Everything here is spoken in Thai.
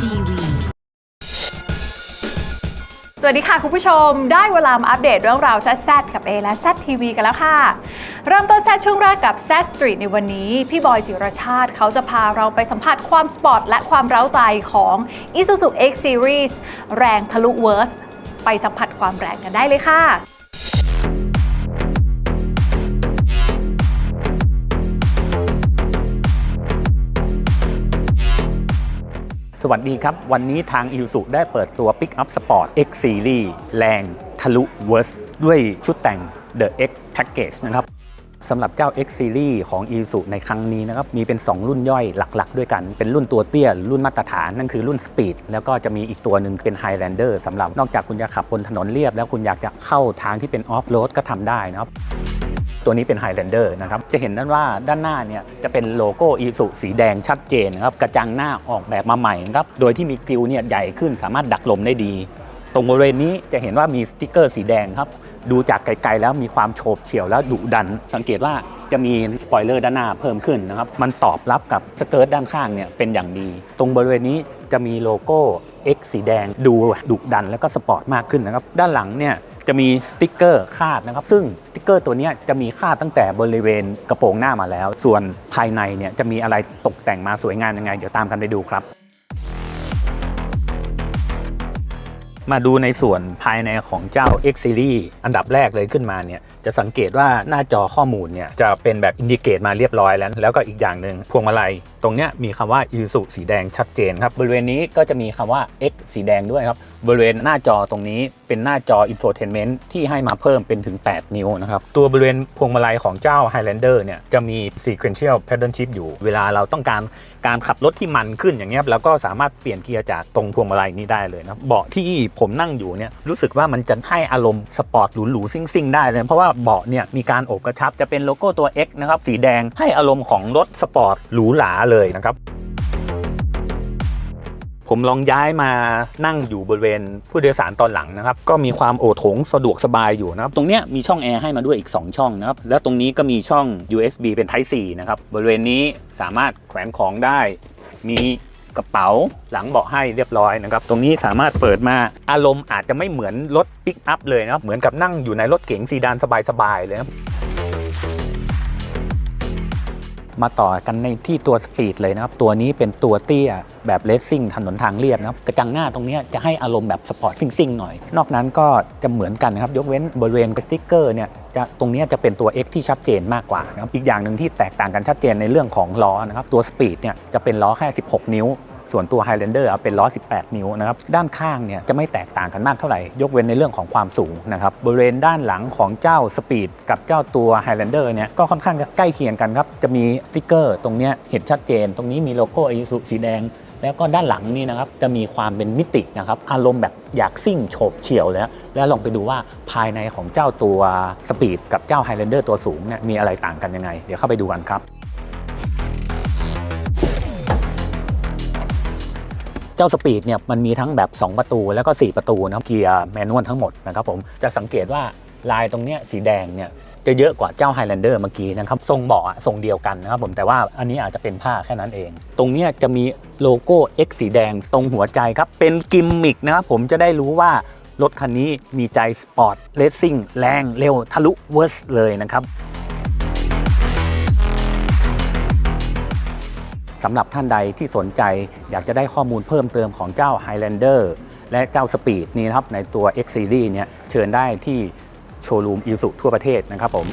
TV สวัสดีค่ะ คุณผู้ชม ได้เวลามาอัปเดตเรื่องราวแซดกับ A และ Z TV กันแล้วค่ะ เริ่มต้นแซดช่วงแรกกับ Z Street ในวันนี้ พี่บอยจิรชาติเขาจะพาเราไปสัมผัสความสปอร์ตและความเร้าใจของ Isuzu X Series แรงทะลุเวิร์ส ไปสัมผัสความแรงกันได้เลยค่ะ วัสดีครับ วันนี้ทาง i s u ได้เปิดตัว Pickup Sport X Series แรงทะลุเวิร์สด้วยชุดแต่ง The X Package นะครับสำหรับเจ้า X Series ของ i s u ในครั้งนี้นะครับมีเป็น 2 รุ่นย่อยหลัก ๆ ด้วยกัน เป็นรุ่นตัวเตี้ย รุ่นมาตรฐานนั่นคือรุ่น Speed แล้วก็จะมีอีกตัวหนึ่งเป็น Highlander สำหรับนอกจากคุณจะขับบนถนนเรียบ แล้วคุณอยากจะเข้าทางที่เป็น Off Road ก็ทำได้นะครับ ตัวนี้เป็น Highlander นะครับ จะเห็นด้านว่าด้านหน้าเนี่ยจะเป็นโลโก้อีสุสีแดงชัดเจนนะครับ กระจังหน้าออกแบบมาใหม่นะครับ โดยที่มีกริวเนี่ยใหญ่ขึ้นสามารถดักลมได้ดี ตรงบริเวณนี้จะเห็นว่ามีสติกเกอร์สีแดงครับ ดูจากไกลๆแล้วมีความโฉบเฉี่ยวแล้วดุดัน สังเกตว่า จะมีสปอยเลอร์ด้านหน้าเพิ่มขึ้นนะครับ มันตอบรับกับสเกิร์ตด้านข้างเนี่ยเป็นอย่างดี ตรงบริเวณนี้จะมีโลโก้ X สีแดงดูดุดันแล้วก็สปอร์ตมากขึ้นนะครับ ด้านหลังเนี่ยจะมีสติกเกอร์คาดนะครับ ซึ่งสติกเกอร์ตัวนี้จะมีคาดตั้งแต่บริเวณกระโปรงหน้ามาแล้ว ส่วนภายในเนี่ยจะมีอะไรตกแต่งมาสวยงามยังไง เดี๋ยวตามกันไปดูครับ มาดูในส่วนภายในของเจ้า X Series อันดับแรกเลยขึ้นมาเนี่ยจะสังเกตว่าหน้าจอข้อมูลเนี่ยจะเป็นแบบอินดิเกตมาเรียบร้อยแล้ว แล้วก็อีกอย่างหนึ่งพวงมาลัย ตรงเนี้ยมีคำว่า Isuzu สีแดงชัดเจนครับ บริเวณนี้ก็จะมีคำว่า X สีแดงด้วยครับ บริเวณหน้าจอตรงนี้เป็นหน้าจอ Infotainment ที่ให้มาเพิ่มเป็นถึง 8 นิ้วนะครับ ตัวบริเวณพวงมาลัยของเจ้า Highlander เนี่ยจะมี Sequential Pattern Shift อยู่เวลาเราต้องการ การขับรถที่มันขึ้นอย่างเงี้ยแล้วก็สามารถเปลี่ยนเกียร์จากตรงพวงมาลัยนี้ได้เลยนะเบาะที่ผมนั่งอยู่เนี่ยรู้สึกว่ามันจะให้อารมณ์สปอร์ตหรูๆซิ่งๆได้เลย เพราะว่าเบาะเนี่ยมีการโอบกระชับจะเป็นโลโก้ตัว X นะครับสีแดงให้อารมณ์ของรถสปอร์ตหรูหราเลยนะครับ ผมลองย้ายมานั่งอยู่บริเวณผู้โดยสารตอนหลังนะครับ ก็มีความโอโถงสะดวกสบายอยู่นะครับ ตรงเนี้ยมีช่องแอร์ให้มาด้วยอีก 2 ช่องนะครับ แล้วตรงนี้ก็มีช่อง USB เป็น Type C นะครับ บริเวณนี้สามารถแขวนของได้ มีกระเป๋าหลังเบาะให้เรียบร้อยนะครับ ตรงนี้สามารถเปิดมาอารมณ์อาจจะไม่เหมือนรถปิกอัพเลยนะครับ เหมือนกับนั่งอยู่ในรถเก๋งซีดานสบายๆเลยนะ มาต่อกันในที่ตัวสปีดเลยนะครับ ตัวนี้เป็นตัวเตี้ยแบบเลสซิ่งถนนทางเรียบนะครับกระจังหน้าตรงนี้จะให้อารมณ์แบบสปอร์ตซิ่งๆหน่อย นอกนั้นก็จะเหมือนกันนะครับ ยกเว้นบริเวณสติ๊กเกอร์เนี่ยจะตรงนี้จะเป็นตัว X ที่ชัดเจนมากกว่านะครับอีกอย่างหนึ่งที่แตกต่างกันชัดเจนในเรื่องของล้อนะครับตัวสปีดเนี่ยจะเป็นล้อแค่ 16 นิ้ว ส่วนตัว Highlander เป็นล้อ 18 นิ้วนะครับ ด้านข้างเนี่ยจะไม่แตกต่างกันมากเท่าไหร่ ยกเว้นในเรื่องของความสูงนะครับ บริเวณด้านหลังของเจ้า Speed กับเจ้าตัว Highlander เนี่ยก็ค่อนข้างใกล้เคียงกันครับ จะมีสติกเกอร์ตรงเนี้ยเห็นชัดเจน ตรงนี้มีโลโก้ Isuzu สีแดงแล้วก็ด้านหลังนี่นะครับจะมีความเป็นมิตินะครับอารมณ์แบบอยากซิ่งโฉบเฉี่ยวเลยนะแล้วลองไปดูว่าภายในของเจ้าตัว Speed กับเจ้า Highlander ตัวสูงเนี่ยมีอะไรต่างกันยังไง เดี๋ยวเข้าไปดูกันครับ เจ้าสปีดเนี่ยมันมีทั้งแบบ 2 ประตูแล้วก็ 4 ประตูนะครับเกียร์แมนนวลทั้งหมดนะครับผมจะสังเกตว่าลายตรงเนี้ยสีแดงเนี่ยจะเยอะกว่าเจ้า Highlander เมื่อกี้นะครับ ทรงเบาะทรงเดียวกันนะครับผมแต่ว่าอันนี้อาจจะเป็นผ้าแค่นั้นเอง ตรงเนี้ยจะมีโลโก้ X สีแดงตรงหัวใจครับ เป็นกิมมิกนะครับผมจะได้รู้ว่ารถคันนี้มีใจสปอร์ตเลสซิ่งแรงเร็วทะลุเวิร์สเลยนะครับ สำหรับท่านใดที่สนใจอยากจะได้ข้อมูลเพิ่มเติมของเจ้า Highlander และเจ้า Speed นี้นะครับในตัว X Series เนี่ยเชิญได้ที่โชว์รูมอิสุทั่วประเทศนะครับผม